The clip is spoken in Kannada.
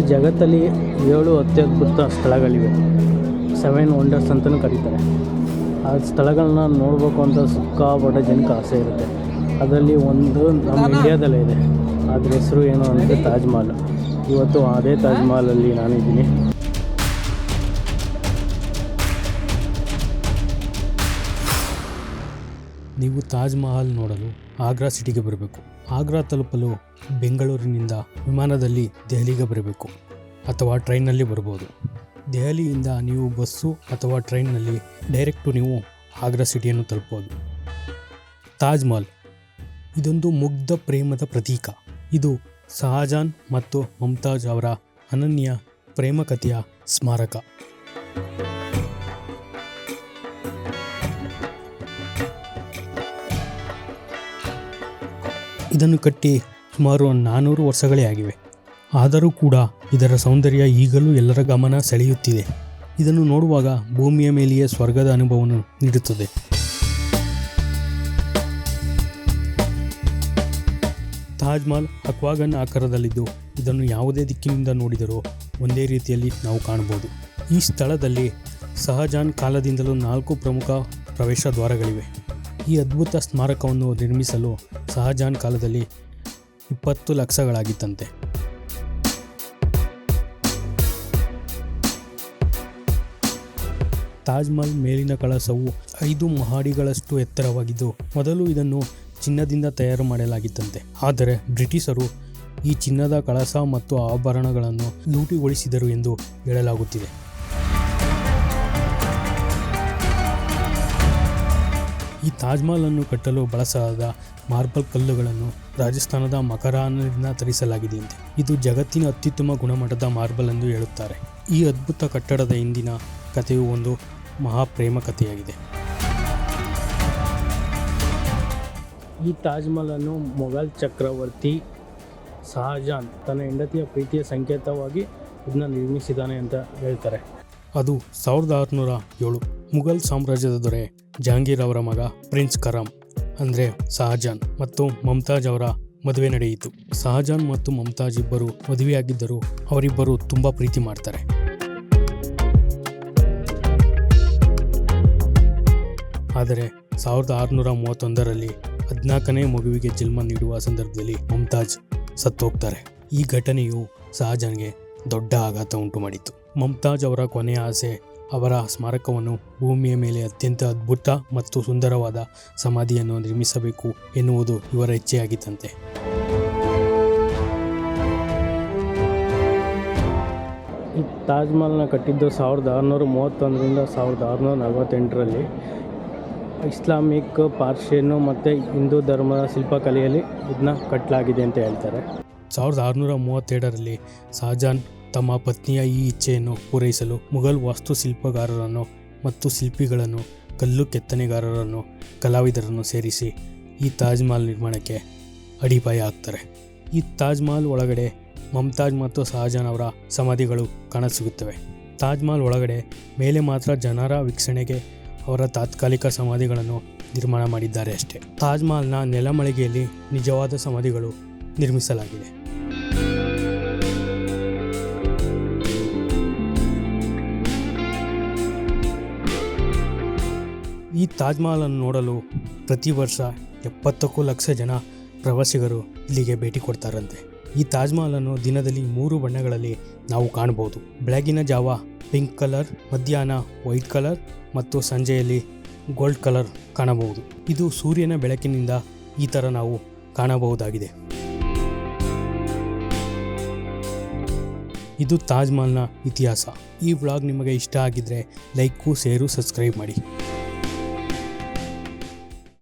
ಜಗತ್ತಲ್ಲಿ ಏಳು ಅತ್ಯದ್ಭುತ ಸ್ಥಳಗಳಿವೆ. ಸೆವೆನ್ ವಂಡರ್ಸ್ ಅಂತಲೂ ಕರೀತಾರೆ. ಆ ಸ್ಥಳಗಳನ್ನ ನೋಡಬೇಕು ಅಂತ ಸಿಕ್ಕಾಪಟ್ಟೆ ಜನಕ್ಕೆ ಆಸೆ ಇರುತ್ತೆ. ಅದರಲ್ಲಿ ಒಂದು ನಮ್ಮ ಇಂಡಿಯಾದಲ್ಲೇ ಇದೆ. ಅದ್ರ ಹೆಸರು ಏನು ಅಂದರೆ ತಾಜ್ಮಹಲ್. ಇವತ್ತು ಅದೇ ತಾಜ್ಮಹಲಲ್ಲಿ ನಾನಿದ್ದೀನಿ. ನೀವು ತಾಜ್ ಮಹಲ್ ನೋಡಲು ಆಗ್ರಾ ಸಿಟಿಗೆ ಬರಬೇಕು. ಆಗ್ರಾ ತಲುಪಲು ಬೆಂಗಳೂರಿನಿಂದ ವಿಮಾನದಲ್ಲಿ ದೆಹಲಿಗೆ ಬರಬೇಕು ಅಥವಾ ಟ್ರೈನ್ನಲ್ಲಿ ಬರ್ಬೋದು. ದೆಹಲಿಯಿಂದ ನೀವು ಬಸ್ಸು ಅಥವಾ ಟ್ರೈನ್ನಲ್ಲಿ ಡೈರೆಕ್ಟು ನೀವು ಆಗ್ರಾ ಸಿಟಿಯನ್ನು ತಲುಪೋದು ತಾಜ್ ಮಹಲ್. ಇದೊಂದು ಮುಗ್ಧ ಪ್ರೇಮದ ಪ್ರತೀಕ. ಇದು ಶಹಜಾನ್ ಮತ್ತು ಮುಮ್ತಾಜ್ ಅವರ ಅನನ್ಯ ಪ್ರೇಮ ಕಥೆಯ ಸ್ಮಾರಕ. ಇದನ್ನು ಕಟ್ಟಿ ಸುಮಾರು ನಾನ್ನೂರು ವರ್ಷಗಳೇ ಆಗಿವೆ. ಆದರೂ ಕೂಡ ಇದರ ಸೌಂದರ್ಯ ಈಗಲೂ ಎಲ್ಲರ ಗಮನ ಸೆಳೆಯುತ್ತಿದೆ. ಇದನ್ನು ನೋಡುವಾಗ ಭೂಮಿಯ ಮೇಲೆಯೇ ಸ್ವರ್ಗದ ಅನುಭವವನ್ನು ನೀಡುತ್ತದೆ. ತಾಜ್ಮಹಲ್ ಅಕ್ವಾಗನ್ ಆಕಾರದಲ್ಲಿದ್ದು, ಇದನ್ನು ಯಾವುದೇ ದಿಕ್ಕಿನಿಂದ ನೋಡಿದರೂ ಒಂದೇ ರೀತಿಯಲ್ಲಿ ನಾವು ಕಾಣಬಹುದು. ಈ ಸ್ಥಳದಲ್ಲಿ ಸಹಜಾನ್ ಕಾಲದಿಂದಲೂ ನಾಲ್ಕು ಪ್ರಮುಖ ಪ್ರವೇಶ ದ್ವಾರಗಳಿವೆ. ಈ ಅದ್ಭುತ ಸ್ಮಾರಕವನ್ನು ನಿರ್ಮಿಸಲು ಶಹಜಾನ್ ಕಾಲದಲ್ಲಿ ಇಪ್ಪತ್ತು ಲಕ್ಷಗಳಾಗಿತ್ತಂತೆ. ತಾಜ್ಮಹಲ್ ಮೇಲಿನ ಕಳಸವು ಐದು ಮಹಡಿಗಳಷ್ಟು ಎತ್ತರವಾಗಿದ್ದು, ಮೊದಲು ಇದನ್ನು ಚಿನ್ನದಿಂದ ತಯಾರು ಮಾಡಲಾಗಿತ್ತಂತೆ. ಆದರೆ ಬ್ರಿಟಿಷರು ಈ ಚಿನ್ನದ ಕಳಸ ಮತ್ತು ಆಭರಣಗಳನ್ನು ಲೂಟಿಗೊಳಿಸಿದರು ಎಂದು ಹೇಳಲಾಗುತ್ತಿದೆ. ಈ ತಾಜ್ಮಹಲನ್ನು ಮಹಲ್ ಕಟ್ಟಲು ಬಳಸಲಾದ ಮಾರ್ಬಲ್ ಕಲ್ಲುಗಳನ್ನು ರಾಜಸ್ಥಾನದ ಮಕರಾನಿಂದ ಎಂದು ಇದು ಜಗತ್ತಿನ ಅತ್ಯುತ್ತಮ ಗುಣಮಟ್ಟದ ಮಾರ್ಬಲ್ ಎಂದು ಹೇಳುತ್ತಾರೆ. ಈ ಅದ್ಭುತ ಕಟ್ಟಡದ ಹಿಂದಿನ ಕಥೆಯು ಒಂದು ಮಹಾಪ್ರೇಮ ಕಥೆಯಾಗಿದೆ. ಈ ತಾಜ್ಮಹಲನ್ನು ಮೊಘಲ್ ಚಕ್ರವರ್ತಿ ಶಹಜಾನ್ ತನ್ನ ಹೆಂಡತಿಯ ಪ್ರೀತಿಯ ಸಂಕೇತವಾಗಿ ಇದನ್ನ ನಿರ್ಮಿಸಿದ್ದಾನೆ ಅಂತ ಹೇಳ್ತಾರೆ. ಅದು ಸಾವಿರದ ಆರುನೂರ ಏಳು. ಮುಘಲ್ ಸಾಮ್ರಾಜ್ಯದ ದೊರೆ ಜಹಾಂಗೀರ್ ಅವರ ಮಗ ಪ್ರಿನ್ಸ್ ಕರಾಮ್ ಅಂದರೆ ಶಹಜಾನ್ ಮತ್ತು ಮಮತಾಜ್ ಅವರ ಮದುವೆ ನಡೆಯಿತು. ಶಹಜಾನ್ ಮತ್ತು ಮಮತಾಜ್ ಇಬ್ಬರು ಮದುವೆಯಾಗಿದ್ದರೂ ಅವರಿಬ್ಬರು ತುಂಬ ಪ್ರೀತಿ ಮಾಡ್ತಾರೆ. ಆದರೆ ಸಾವಿರದ ಆರುನೂರ ಮೂವತ್ತೊಂದರಲ್ಲಿ ಹದಿನಾಲ್ಕನೇ ಮಗುವಿಗೆ ಜನ್ಮ ನೀಡುವ ಸಂದರ್ಭದಲ್ಲಿ ಮಮತಾಜ್ ಸತ್ತೋಗ್ತಾರೆ. ಈ ಘಟನೆಯು ಶಹಜಾನ್ಗೆ ದೊಡ್ಡ ಆಘಾತ ಉಂಟು ಮಾಡಿತು ಮಮತಾಜ್ ಅವರ ಕೊನೆಯ ಆಸೆ ಅವರ ಸ್ಮಾರಕವನ್ನು ಭೂಮಿಯ ಮೇಲೆ ಅತ್ಯಂತ ಅದ್ಭುತ ಮತ್ತು ಸುಂದರವಾದ ಸಮಾಧಿಯನ್ನು ನಿರ್ಮಿಸಬೇಕು ಎನ್ನುವುದು ಇವರ ಇಚ್ಛೆಯಾಗಿತ್ತಂತೆ. ಈ ತಾಜ್ಮಹಲ್ನ ಕಟ್ಟಿದ್ದು ಸಾವಿರದ ಆರುನೂರ ಮೂವತ್ತೊಂದರಿಂದ ಸಾವಿರದ ಆರುನೂರ ನಲವತ್ತೆಂಟರಲ್ಲಿ ಇಸ್ಲಾಮಿಕ್ ಪಾರ್ಷಿಯನ್ನು ಮತ್ತು ಹಿಂದೂ ಧರ್ಮದ ಶಿಲ್ಪಕಲೆಯಲ್ಲಿ ಇದನ್ನ ಕಟ್ಟಲಾಗಿದೆ ಅಂತ ಹೇಳ್ತಾರೆ. ಸಾವಿರದ ಆರುನೂರ ಮೂವತ್ತೆರಡರಲ್ಲಿ ಶಹಜಾನ್ ತಮ್ಮ ಪತ್ನಿಯ ಈ ಇಚ್ಛೆಯನ್ನು ಪೂರೈಸಲು ಮುಘಲ್ ವಾಸ್ತುಶಿಲ್ಪಗಾರರನ್ನು ಮತ್ತು ಶಿಲ್ಪಿಗಳನ್ನು, ಕಲ್ಲು ಕೆತ್ತನೆಗಾರರನ್ನು, ಕಲಾವಿದರನ್ನು ಸೇರಿಸಿ ಈ ತಾಜ್ ಮಹಲ್ ನಿರ್ಮಾಣಕ್ಕೆ ಅಡಿಪಾಯ ಹಾಕ್ತಾರೆ. ಈ ತಾಜ್ ಮಹಲ್ ಒಳಗಡೆ ಮಮ್ತಾಜ್ ಮತ್ತು ಶಹಜಾನ್ ಅವರ ಸಮಾಧಿಗಳು ಕಾಣಸಿಗುತ್ತವೆ. ತಾಜ್ ಮಹಲ್ ಒಳಗಡೆ ಮೇಲೆ ಮಾತ್ರ ಜನರ ವೀಕ್ಷಣೆಗೆ ಅವರ ತಾತ್ಕಾಲಿಕ ಸಮಾಧಿಗಳನ್ನು ನಿರ್ಮಾಣ ಮಾಡಿದ್ದಾರೆ ಅಷ್ಟೇ. ತಾಜ್ ಮಹಲ್ನ ನೆಲಮಳಿಗೆಯಲ್ಲಿ ನಿಜವಾದ ಸಮಾಧಿಗಳು ನಿರ್ಮಿಸಲಾಗಿದೆ. ಈ ತಾಜ್ ಮಹಲನ್ನು ನೋಡಲು ಪ್ರತಿ ವರ್ಷ ಎಪ್ಪತ್ತಕ್ಕೂ ಲಕ್ಷ ಜನ ಪ್ರವಾಸಿಗರು ಇಲ್ಲಿಗೆ ಭೇಟಿ ಕೊಡ್ತಾರಂತೆ. ಈ ತಾಜ್ ಮಹಲನ್ನು ದಿನದಲ್ಲಿ ಮೂರು ಬಣ್ಣಗಳಲ್ಲಿ ನಾವು ಕಾಣಬಹುದು. ಬೆಳಗಿನ ಜಾವ ಪಿಂಕ್ ಕಲರ್, ಮಧ್ಯಾಹ್ನ ವೈಟ್ ಕಲರ್ ಮತ್ತು ಸಂಜೆಯಲ್ಲಿ ಗೋಲ್ಡ್ ಕಲರ್ ಕಾಣಬಹುದು. ಇದು ಸೂರ್ಯನ ಬೆಳಕಿನಿಂದ ಈ ಥರ ನಾವು ಕಾಣಬಹುದಾಗಿದೆ. ಇದು ತಾಜ್ ಮಹಲ್ನ ಇತಿಹಾಸ. ಈ ವ್ಲಾಗ್ ನಿಮಗೆ ಇಷ್ಟ ಆಗಿದ್ದರೆ ಲೈಕು ಸೇರು ಸಬ್ಸ್ಕ್ರೈಬ್ ಮಾಡಿ.